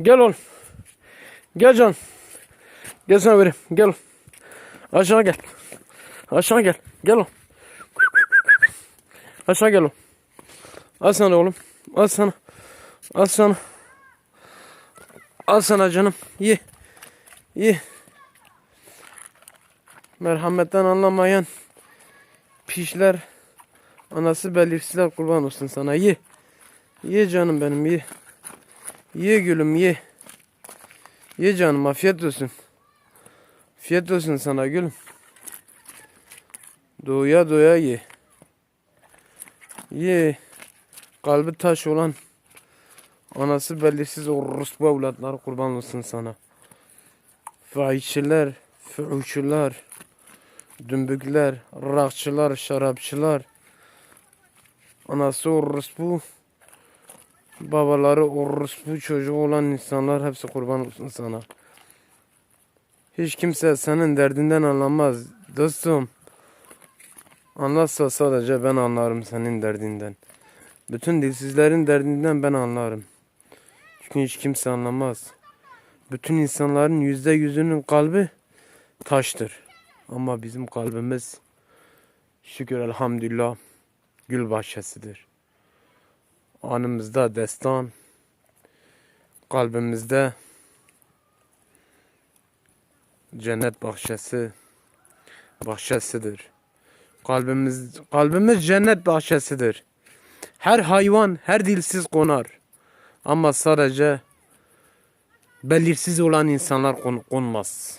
Gel oğlum. Gel can. Gel sana vereyim. Gel. oğlum. Aşağı gel. Aşağı gel. Gel oğlum. Aşağı gel oğlum. Al sana oğlum. Al sana. Al sana. Al sana canım. Ye. Ye. Merhametten anlamayan pişler anası belirsizler kurban olsun sana. Ye. Ye canım benim ye. Ye gülüm ye. Ye canım afiyet olsun. Afiyet olsun sana gülüm. Doya doya ye. Ye. Kalbi taş olan anası belirsiz orospu evlatları kurban olsun sana. Fahişeler, fuhuşular, dümbükler, rakçılar, şarapçılar. Anası orospu, babaları orospu çocuğu olan insanlar hepsi kurban olsun sana. Hiç kimse senin derdinden anlamaz dostum. Anlatsa sadece ben anlarım senin derdinden. Bütün dilsizlerin derdinden ben anlarım. Çünkü hiç kimse anlamaz. Bütün insanların yüzde yüzünün kalbi taştır. Ama bizim kalbimiz şükür elhamdülillah gül bahçesidir. Anımızda destan, kalbimizde cennet bahçesi bahçesidir. Kalbimiz kalbimiz cennet bahçesidir. Her hayvan, her dilsiz konar. Ama sadece belirsiz olan insanlar kon- konmaz.